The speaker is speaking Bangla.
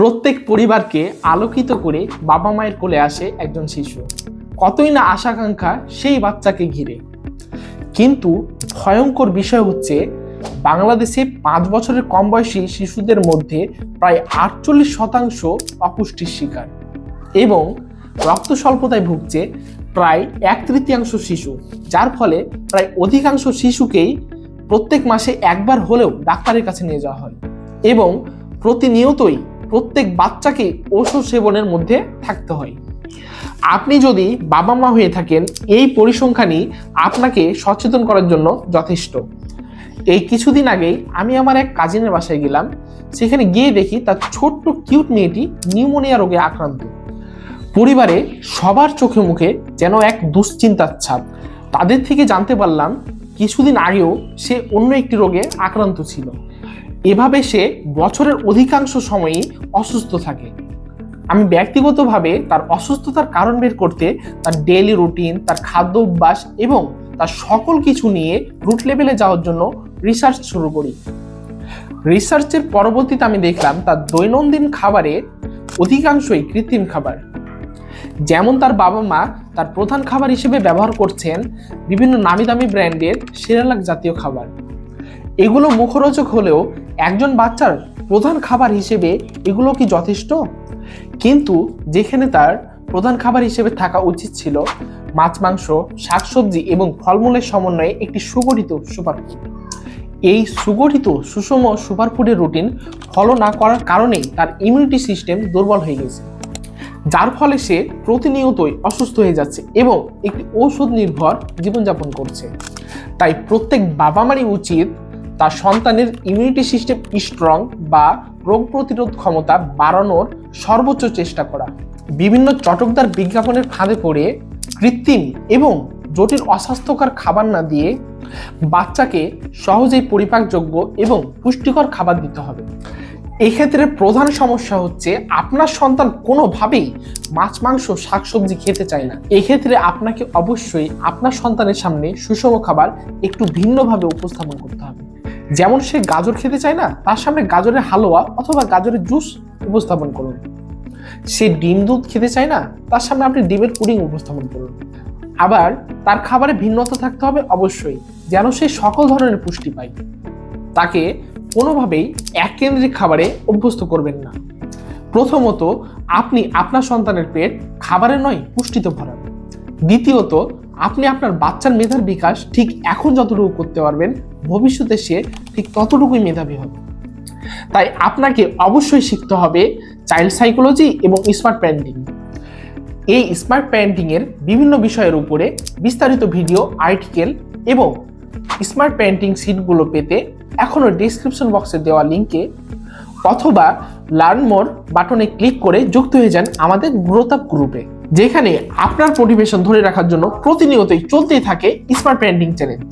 প্রত্যেক পরিবারকে আলোকিত করে বাবা মায়ের কোলে আসে একজন শিশু। কতই না আশাকাঙ্ক্ষা সেই বাচ্চাকে ঘিরে। কিন্তু ভয়ঙ্কর বিষয় হচ্ছে, বাংলাদেশে পাঁচ বছরের কম বয়সী শিশুদের মধ্যে প্রায় আটচল্লিশ শতাংশ অপুষ্টির শিকার। এবং রক্ত স্বল্পতায় ভুগছে প্রায় এক তৃতীয়াংশ শিশু, যার ফলে প্রায় অধিকাংশ শিশুকেই প্রত্যেক মাসে একবার হলেও ডাক্তারের কাছে নিয়ে যাওয়া হয়। এবং প্রতিনিয়তই প্রত্যেক বাচ্চাকে ওষুধ সেবনের মধ্যে থাকতে হয়। আপনি যদি বাবা মা হয়ে থাকেন, এই পরিসংখ্যানই আপনাকে সচেতন করার জন্য যথেষ্ট। এই কিছুদিন আগেই আমি আমার এক কাজিনের বাসায় গেলাম। সেখানে গিয়ে দেখি তার ছোট্ট কিউট মেয়েটি নিউমোনিয়া রোগে আক্রান্ত। পরিবারে সবার চোখে মুখে যেন এক দুশ্চিন্তার ছাপ। তাদের থেকে জানতে পারলাম, কিছুদিন আগেও সে অন্য একটি রোগে আক্রান্ত ছিল। এভাবে সে বছরের অধিকাংশ সময়ই অসুস্থ থাকে। আমি ব্যক্তিগতভাবে তার অসুস্থতার কারণ বের করতে তার ডেইলি রুটিন তার খাদ্য অভ্যাস এবং তার সকল কিছু নিয়ে রুট লেভেলে যাওয়ার জন্য রিসার্চ শুরু করি। রিসার্চের পরবর্তীতে আমি দেখলাম তার দৈনন্দিন খাবারে অধিকাংশই কৃত্রিম খাবার। যেমন তার বাবা মা তার প্রধান খাবার হিসেবে ব্যবহার করছেন বিভিন্ন নামি দামি ব্র্যান্ডের সেরালাক জাতীয় খাবার। এগুলো মুখরোচক হলেও একজন বাচ্চার প্রধান খাবার হিসেবে এগুলো কি যথেষ্ট? কিন্তু যেখানে তার প্রধান খাবার হিসেবে থাকা উচিত ছিল মাছ, মাংস, শাকসবজি এবং ফলমূলের সমন্বয়ে একটি সুগঠিত সুপারফুড। এই সুগঠিত সুষম সুপারফুডের রুটিন ফলো না করার কারণেই তার ইমিউনিটি সিস্টেম দুর্বল হয়ে গেছে। যার ফলে সে প্রতিনিয়তই অসুস্থ হয়ে যাচ্ছে এবং একটি ঔষধ নির্ভর জীবনযাপন করছে। তাই প্রত্যেক বাবা মারই উচিত তার সন্তানের ইমিউনিটি সিস্টেম স্ট্রং বা রোগ প্রতিরোধ ক্ষমতা বাড়ানোর সর্বোচ্চ চেষ্টা করা। বিভিন্ন চটকদার বিজ্ঞাপনের ফাঁদে পড়ে কৃত্রিম এবং জটিল অস্বাস্থ্যকর খাবার না দিয়ে বাচ্চাকে সহজেই পরিপাকযোগ্য এবং পুষ্টিকর খাবার দিতে হবে। এক্ষেত্রে প্রধান সমস্যা হচ্ছে আপনার সন্তান কোনোভাবেই মাছ, মাংস, শাকসবজি খেতে চায় না। এক্ষেত্রে আপনাকে অবশ্যই আপনার সন্তানের সামনে সুষম খাবার একটু ভিন্নভাবে উপস্থাপন করতে হবে। যেমন সে গাজর খেতে চায় না, তার সামনে গাজরের হালুয়া অথবা গাজরের জুস উপস্থাপন করুন। সে ডিম দুধ খেতে চায় না, তার সামনে আপনি ডিমের পুডিং উপস্থাপন করুন। আবার তার খাবারে ভিন্নতা থাকতে হবে অবশ্যই, যেন সে সকল ধরনের পুষ্টি পায়। তাকে কোনোভাবেই এক কেন্দ্রিক খাবারে অভ্যস্ত করবেন না। প্রথমত, আপনি আপনার সন্তানের পেট খাবারে নয়, পুষ্টিতে ভরান। দ্বিতীয়ত আপনি আপনার বাচ্চার মেধার বিকাশ ঠিক এখন যতটুকু করতে পারবেন, ভবিষ্যতে সে ঠিক ততটুকুই মেধাবী হবে। তাই আপনাকে অবশ্যই শিখতে হবে চাইল্ড সাইকোলজি এবং স্মার্ট প্যারেন্টিং এই স্মার্ট প্যারেন্টিং এর বিভিন্ন বিষয়ের উপরে বিস্তারিত ভিডিও আর্টিকেল এবং স্মার্ট প্যারেন্টিং সিটগুলো পেতে এখনও ডিসক্রিপশন বক্সে দেওয়া লিঙ্কে অথবা লার্ন মোর বাটনে ক্লিক করে যুক্ত হয়ে যান আমাদের গ্রোথ আপ গ্রুপে যেখানে আপনার মোটিভেশন ধরে রাখার জন্য প্রতিনিয়তই চলতেই থাকে স্মার্ট পেন্টিং চ্যালেঞ্জ